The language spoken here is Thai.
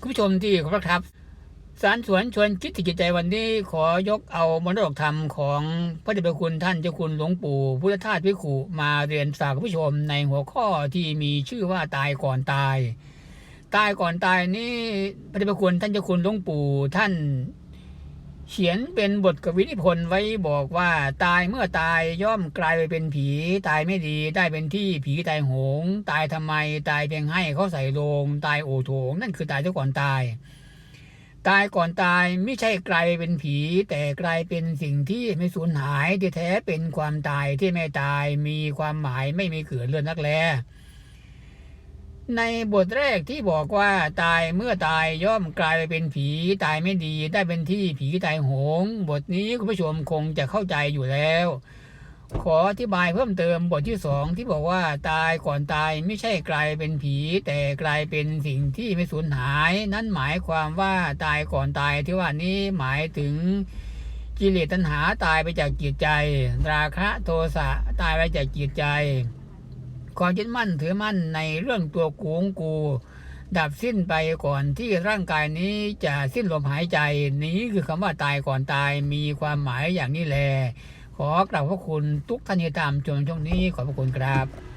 คุณผู้ชมที่เคารพครับ สารสวนชวนคิดที่จิตใจวันนี้ขอยกเอามรดกธรรมของพระเดชพระคุณท่านเจ้าคุณหลวงปู่พุทธทาสวิขุมาเรียนฝากคุณผู้ชมในหัวข้อที่มีชื่อว่าตายก่อนตาย ตายก่อนตายนี่พระเดชพระคุณท่านเจ้าคุณหลวงปู่ท่าน เขียนเป็นบทกวีนิพนธ์ไว้บอกว่าตายเมื่อตายย่อมกลายไปเป็นผี ตายไม่ดีได้เป็นที่ผีตายโหง ตายทำไมตายเพียงให้เขาใส่โลง ตายโอโถง นั่นคือตายซะก่อนตาย ตายก่อนตายไม่ใช่กลายเป็นผี แต่กลายเป็นสิ่งที่ไม่สูญหายที่แท้เป็นความตายที่ไม่ตายมีความหมายไม่มีเกิดเลื่อนนักแล ในบทแรกที่บอกว่าตายเมื่อตายย่อมกลายไปเป็นผีตายไม่ดีได้เป็นที่ผีตายโหง บทนี้คุณผู้ชมคงจะเข้าใจอยู่แล้ว ขออธิบายเพิ่มเติมบทที่สองที่บอกว่าตายก่อนตายไม่ใช่กลายเป็นผี แต่กลายเป็นสิ่งที่ไม่สูญหาย นั่นหมายความว่าตายก่อนตายที่ว่านี้หมายถึงกิเลสตัณหาตายไปจากจิตใจ ราคะโทสะตายไปจากจิตใจ ความยึดมั่นถือมั่นในเรื่องตัวกูงกู ดับสิ้นไปก่อนที่ร่างกายนี้จะสิ้นลมหายใจ นี้คือคำว่าตายก่อนตายมีความหมายอย่างนี้แล ขอกราบพระคุณทุกท่านที่ตามชมช่วงนี้ขอบพระคุณครับ